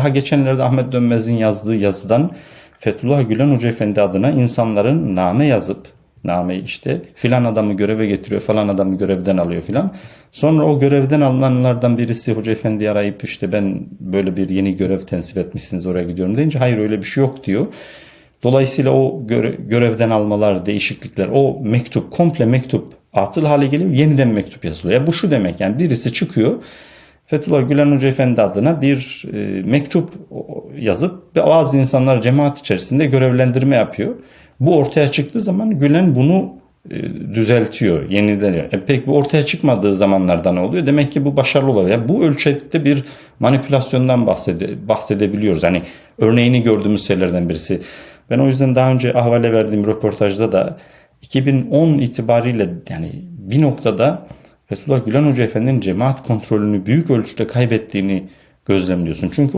Daha geçenlerde Ahmet Dönmez'in yazdığı yazıdan Fethullah Gülen Hoca Efendi adına insanların name yazıp name işte filan adamı göreve getiriyor falan adamı görevden alıyor filan. Sonra o görevden alınanlardan birisi Hoca Efendi'yi arayıp işte ben böyle bir yeni görev tensip etmişsiniz oraya gidiyorum deyince hayır öyle bir şey yok diyor. Dolayısıyla o göre- görevden almalar, değişiklikler, o mektup, komple mektup atıl hale geliyor, yeniden mektup yazılıyor. Ya bu şu demek yani birisi çıkıyor, Fethullah Gülen Hoca Efendi adına bir e, mektup yazıp bazı insanlar cemaat içerisinde görevlendirme yapıyor. Bu ortaya çıktığı zaman Gülen bunu e, düzeltiyor, yeniden. E, peki bu ortaya çıkmadığı zamanlarda ne oluyor? Demek ki bu başarılı oluyor. Yani bu ölçekte bir manipülasyondan bahsede, bahsedebiliyoruz. Hani örneğini gördüğümüz şeylerden birisi. Ben o yüzden daha önce ahvale verdiğim röportajda da 2010 itibariyle yani bir noktada Fethullah Gülen Hoca Efendi'nin cemaat kontrolünü büyük ölçüde kaybettiğini gözlemliyorsun. Çünkü